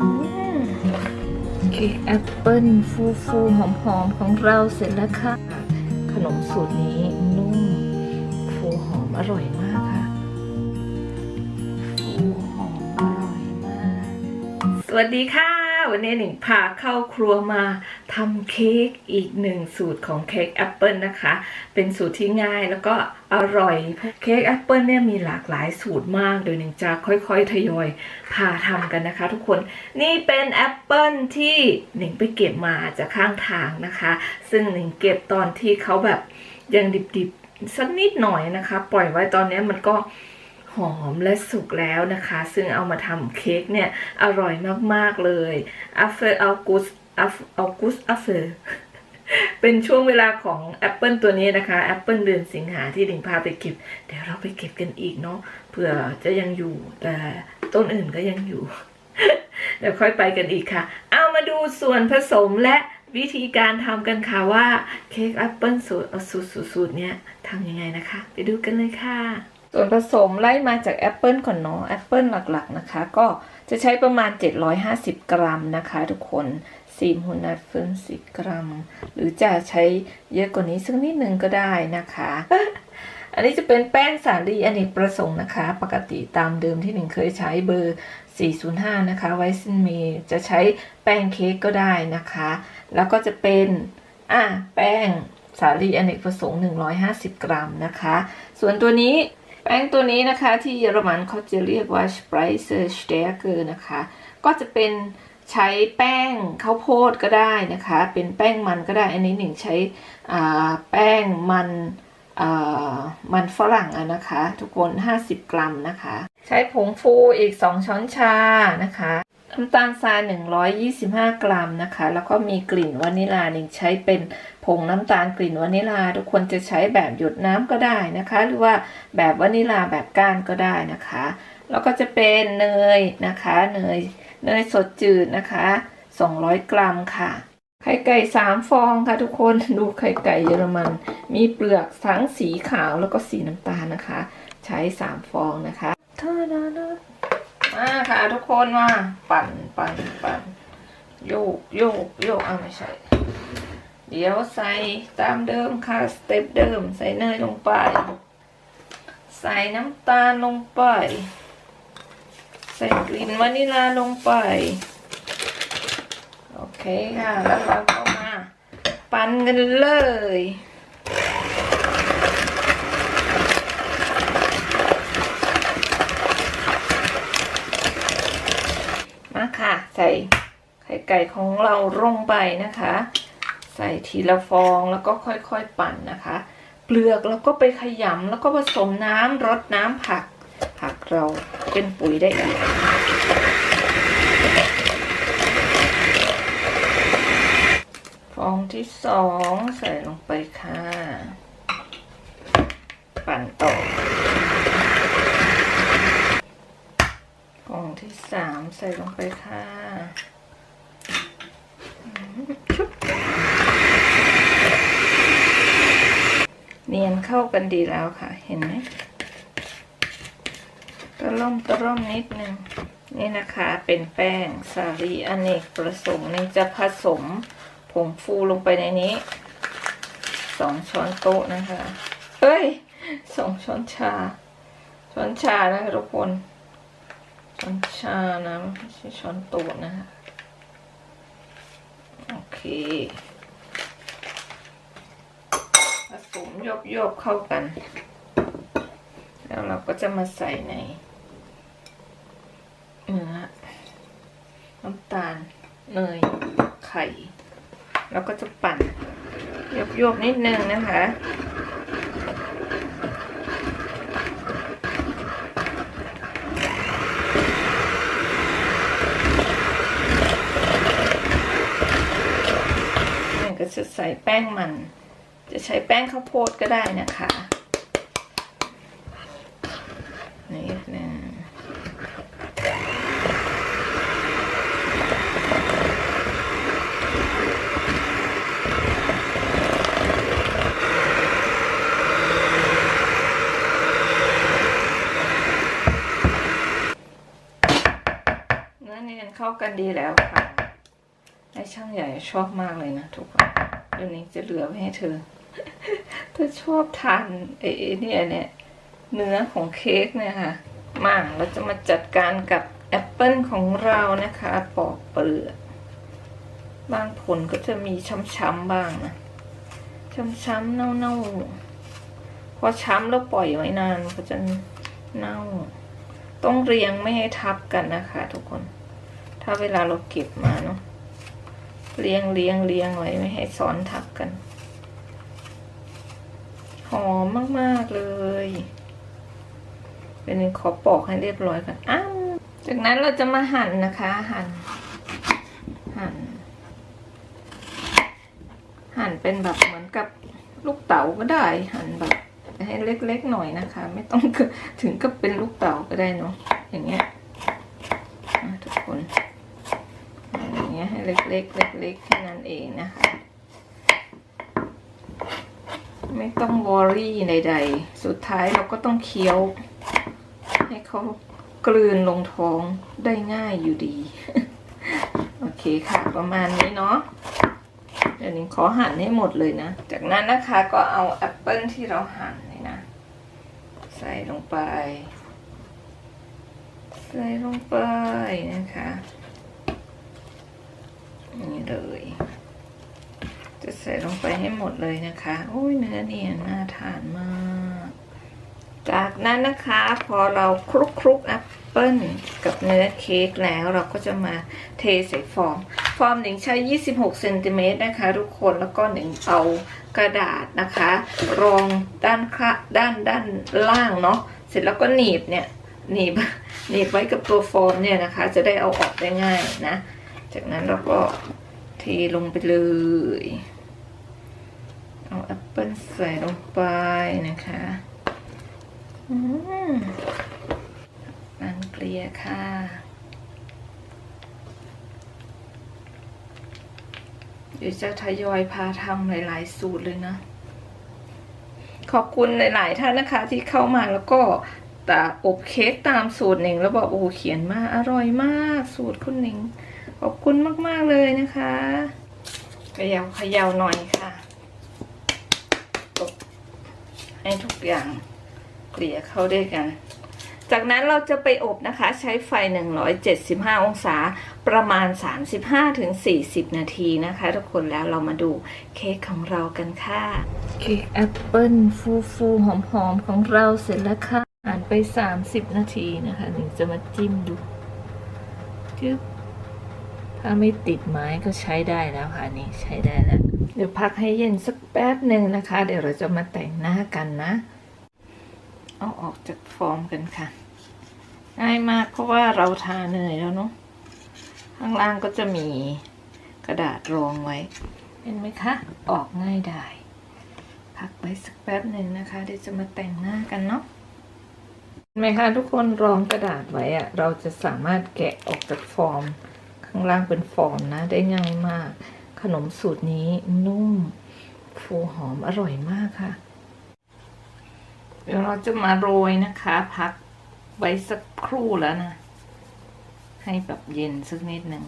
อืมเค้กแอปเปิลฟูฟูๆหอมๆของเราเสร็จแล้วค่ะ ขนมสูตรนี้นุ่ม ฟูหอมอร่อยมากค่ะ ฟูหอมอร่อยมาก สวัสดีค่ะ วันนี้หนิงพาเข้าครัวมา ทำเค้กอีกหนึ่งสูตรของเค้กแอปเปิลนะคะ เป็นสูตรที่ง่ายแล้วก็อร่อยเค้กแอปเปิลเนี่ยมีหลากหลายสูตรมากเดี๋ยวหนิงจะค่อยๆ ทยอยพาทำกันนะคะ ทุกคนนี่เป็นแอปเปิลที่หนิงไปเก็บมาจากข้างทางนะคะ ซึ่งหนิงเก็บตอนที่เขาแบบยังดิบๆสักนิดหน่อยนะคะ ปล่อยไว้ตอนนี้มันก็หอมและสุกแล้วนะคะ ซึ่งเอามาทำเค้กเนี่ย อร่อยมาก ๆ เลยอัฟเฟ อร์อัลกุสอัฟเฟอร์เป็นช่วงเวลาของแอปเปิลตัวนี้นะคะแอปเปิลเดือนสิงหาที่ดิงพาไปเก็บ เดี๋ยวเราไปเก็บกันอีกเนาะเผื่อจะยังอยู่แต่ต้นอื่นก็ยังอยู่ เดี๋ยวค่อยไปกันอีกค่ะ เอามาดูส่วนผสมและวิธีการทำกันค่ะว่าเค้กแอปเปิลสูตรสูตรสูตรเนี้ยทำยังไงนะคะ ไปดูกันเลยค่ะ ส่วนผสมไล่มาจากแอปเปิลก่อนเนาะแอปเปิลหลักๆนะคะ ก็ จะใช้ประมาณ 750 กรัมนะคะทุกคนซีมฮุนนัทเฟินสิกรัม หรือจะใช้เยอะกว่านี้สักนิดนึงก็ได้นะคะ อันนี้จะเป็นแป้งสาลีอเนกประสงค์นะคะ ปกติตามเดิมที่หนึ่งเคยใช้เบอร์ 405 นะคะไวซินเมจะใช้แป้งเค้กก็ได้นะคะ แล้วก็จะเป็นอะแป้งสาลีอเนกประสงค์ 150 กรัมนะคะ ส่วนตัวนี้ แป้งตัวนี้นะคะที่เยอรมันเขาจะเรียกว่า Spreiser Stärke นะคะ ก็จะเป็นใช้แป้งข้าวโพดก็ได้นะคะ เป็นแป้งมันก็ได้ อันนี้หนึ่งใช้แป้งมันมันฝรั่งอะนะคะ ทุกคน 50 กรัมนะคะ ใช้ผงฟูอีก 2 ช้อนชานะคะน้ำตาลทราย 125 กรัมนะคะ แล้วก็มีกลิ่นวานิลาหนึ่งใช้เป็น ผงน้ำตาลกลิ่นวานิลา ทุกคนจะใช้แบบหยดน้ำก็ได้นะคะ หรือว่าแบบวานิลาแบบก้านก็ได้นะคะ แล้วก็จะเป็นเนยนะคะเนยเนยสดจืดนะคะ 200 กรัมค่ะไข่ไก่3ฟองค่ะทุกคนดูไข่ไก่เยอรมัน มีเปลือกทั้งสีขาวแล้วก็สีน้ำตาลนะคะ ใช้3ฟองนะคะเท่านั้นมาค่ะทุกคนมาปั่นปั่นปั่นโยกโยกโยกอะไม่ใช่ เดี๋ยวใส่ตามเดิมค่ะสเต็ปเดิม ใส่เนยลงไป ใส่น้ำตาลลงไป ใส่กลิ่นวานิลาลงไป โอเคค่ะ แล้วเราก็มา ปั่นกันเลยมาค่ะ ใส่ไข่ไก่ของเราลงไปนะคะ ใส่ทีละฟองแล้วก็ค่อยๆปั่นนะคะ เปลือกแล้วก็ไปขยำแล้วก็ผสมน้ำรดน้ำผัก ผักเราเป็นปุ๋ยได้อีกฟองที่สองใส่ลงไปค่ะ ปั่นต่อฟองที่สามใส่ลงไปค่ะชุบ เนียนเข้ากันดีแล้วค่ะ เห็นไหมตะล่อมตะล่อมนิดนึงนี่นะคะเป็นแป้งสาลีอเนกประสงค์นี่จะผสมผงฟูลงไปในนี้สองช้อนโต๊ะนะคะเฮ้ยสองช้อนชา ช้อนชานะคะทุกคน ช้อนชานะไม่ใช่ช้อนโต๊ะนะคะโอเค ผ สมโยบโยบเข้ากัน แล้วเราก็จะมาใส่ในเนื้อน้ำตาลเนยไข่ แล้วก็จะปั่นโยบโยบนิดนึงนะคะก็จะใส่แป้งมัน จะใช้แป้งข้าวโพดก็ได้นะคะนี่นะเนื้อเนียนเข้ากันดีแล้วค่ะไอช่างใหญ่ชอบมากเลยนะทุกคนเดี๋ยวนี้จะเหลือไว้ให้เธอ เธอชอบทานไอ้เนี่ยเนี่ยเนื้อของเค้กเนี่ยค่ะมาเราจะมาจัดการกับแอปเปิลของเรานะคะปอกเปลือกบางผลก็จะมีช้ำๆบ้างนะช้ำๆเน่าๆพอช้ำแล้วปล่อยไว้นานก็จะเน่า ต้องเรียงไม่ให้ทับกันนะคะ ทุกคน ถ้าเวลาเราเก็บมาเนาะเรียงเรียงเรียงไว้ไม่ให้ซ้อนทับกัน อมมากๆเลย เป็นขอปอกให้เรียบร้อยกันอ้าวจากนั้นเราจะมาหั่นนะคะ หั่น หั่น หั่นเป็นแบบเหมือนกับลูกเต๋าก็ได้ หั่นแบบให้เล็กๆหน่อยนะคะ ไม่ต้องถึงกับเป็นลูกเต๋าก็ได้เนาะอย่างเงี้ยทุกคนอย่างเงี้ยให้เล็กๆเล็กๆแค่นั้นเองนะคะ ไม่ต้องวอรี่ใดๆ สุดท้ายเราก็ต้องเคี้ยว ให้เขากลืนลงท้องได้ง่ายอยู่ดี โอเคค่ะ ประมาณนี้เนาะเดี๋ยวนี้ขอหั่นให้หมดเลยนะ จากนั้นนะคะก็เอาแอปเปิลที่เราหั่นเลยนะ ใส่ลงไป ใส่ลงไปนะคะ นี่เลย จะใส่ลงไปให้หมดเลยนะคะ โอ้ยเนื้อเนี่ยน่าทานมาก จากนั้นนะคะพอเราคลุกคลุกแอปเปิ้ลกับเนื้อเค้กแล้วเราก็จะมาเทใส่ฟอร์ม ฟอร์มหนิงใช้ 26เซนติเมตรนะคะทุกคนแล้วก็หนิงเอากระดาษนะคะ รองด้านข้าด้านด้านล่างเนาะเสร็จแล้วก็หนีบเนี่ยหนีบหนีบไว้กับตัวฟอร์มเนี่ยนะคะ จะได้เอาออกได้ง่ายนะ จากนั้นเราก็เทลงไปเลย เอาแอปเปิลใส่ลงไปนะคะอืมมันเกลียค่ะ เดี๋ยวจะทยอยพาทำหลาย ๆ สูตรเลยนะ ขอบคุณหลาย ๆ ท่านนะคะ ที่เข้ามาแล้วก็ตาอบเค้กตามสูตรหนิงแล้วบอกโอ้เขียนมาอร่อยมากสูตรคุณหนิง ขอบคุณมาก ๆ เลยนะคะเขยาเขยาหน่อยค่ะตบ ให้ทุกอย่างเกลี่ยเข้าด้วยกัน จากนั้นเราจะไปอบนะคะ ใช้ไฟ 175 องศาประมาณ 35-40 นาทีนะคะ ทุกคนแล้วเรามาดูเค้กของเรากันค่ะ เค้กแอปเปิ้ลฟูฟูหอมหอมๆ ของเราเสร็จแล้วค่ะอ่านไป 30 นาทีนะคะถึงจะมาจิ้มดูจึ๊บถ้าไม่ติดไม้ก็ใช้ได้แล้วค่ะนี่ใช้ได้แล้ว เดี๋ยวพักให้เย็นสัก แป๊บหนึ่งนะคะ เดี๋ยวเราจะมาแต่งหน้ากันนะ เอาออกจากฟอร์มกันค่ะ ง่ายมากเพราะว่าเราทาเนยแล้วเนาะข้างล่างก็จะมีกระดาษรองไว้ เห็นไหมคะ ออกง่ายได้พักไว้สักแป๊บหนึ่งนะคะ เดี๋ยวจะมาแต่งหน้ากันเนาะเห็นไหมคะทุกคนรองกระดาษไว้อะเราจะสามารถแกะออกจากฟอร์ม ข้างล่างเป็นฟอร์มนะ ได้ง่ายมาก ขนมสูตรนี้นุ่ม ฟูหอมอร่อยมากค่ะ เดี๋ยวเราจะมาโรยนะคะ พักไว้สักครู่แล้วนะ ให้แบบเย็นสักนิดหนึ่ง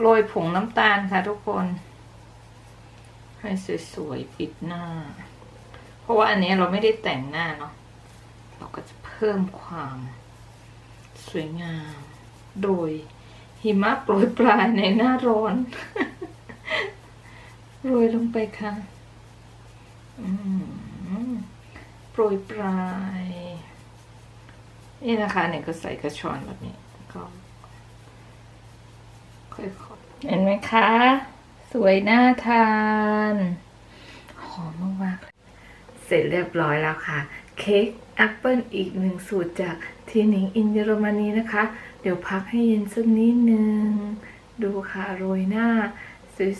โรยผงน้ำตาลค่ะทุกคน ให้สวยๆปิดหน้า เพราะว่าอันนี้เราไม่ได้แต่งหน้าเนาะเราก็จะเพิ่มความสวยงาม โดยหิมะโปรยปลายในหน้าร้อน โรยลงไปค่ะ โปรยปลาย นี่นะคะเนี่ยก็ใส่กระชอนแบบนี้ก็ค่อยๆเห็นไหมคะ สวยน่าทาน หอมมากๆเสร็จเรียบร้อยแล้วค่ะ เค้กแอปเปิลอีกหนึ่งสูตรจากทีนิงอินเยอรมนีนะคะ เดี๋ยวพักให้เย็นสักนิดนึง ดูค่ะโรยหน้า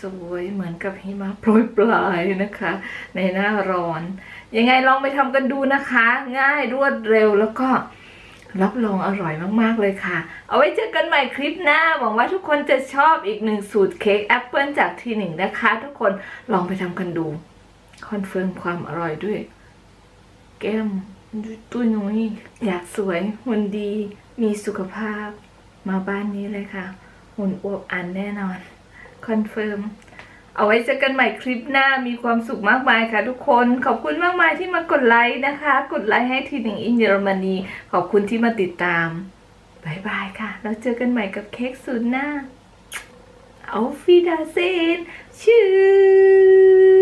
สวยๆเหมือนกับหิมะโปรยปลายนะคะ ในหน้าร้อน ยังไงลองไปทำกันดูนะคะ ง่ายรวดเร็วแล้วก็รับรองอร่อยมากๆเลยค่ะ เอาไว้เจอกันใหม่คลิปหน้า หวังว่าทุกคนจะชอบอีกหนึ่งสูตรเค้กแอปเปิลจากทีหนึ่งนะคะ ทุกคนลองไปทำกันดูคอนเฟิร์มความอร่อยด้วย แก้มตุ้ยนุ้ยอยากสวยหุ่นดี มีสุขภาพ มาบ้านนี้เลยค่ะหุ่นอวบอันแน่นอน คอนเฟิร์มเอาไว้เจอกันใหม่คลิปหน้ามีความสุขมากมายค่ะทุกคน ขอบคุณมากมายที่มากดไลค์นะคะ กดไลค์ให้ทีหนึ่งอินเยอรมนีขอบคุณที่มาติดตามบายบายค่ะ แล้วเจอกันใหม่กับเค้กศูนย์หน้าเอาฟิดาเซนชื่อ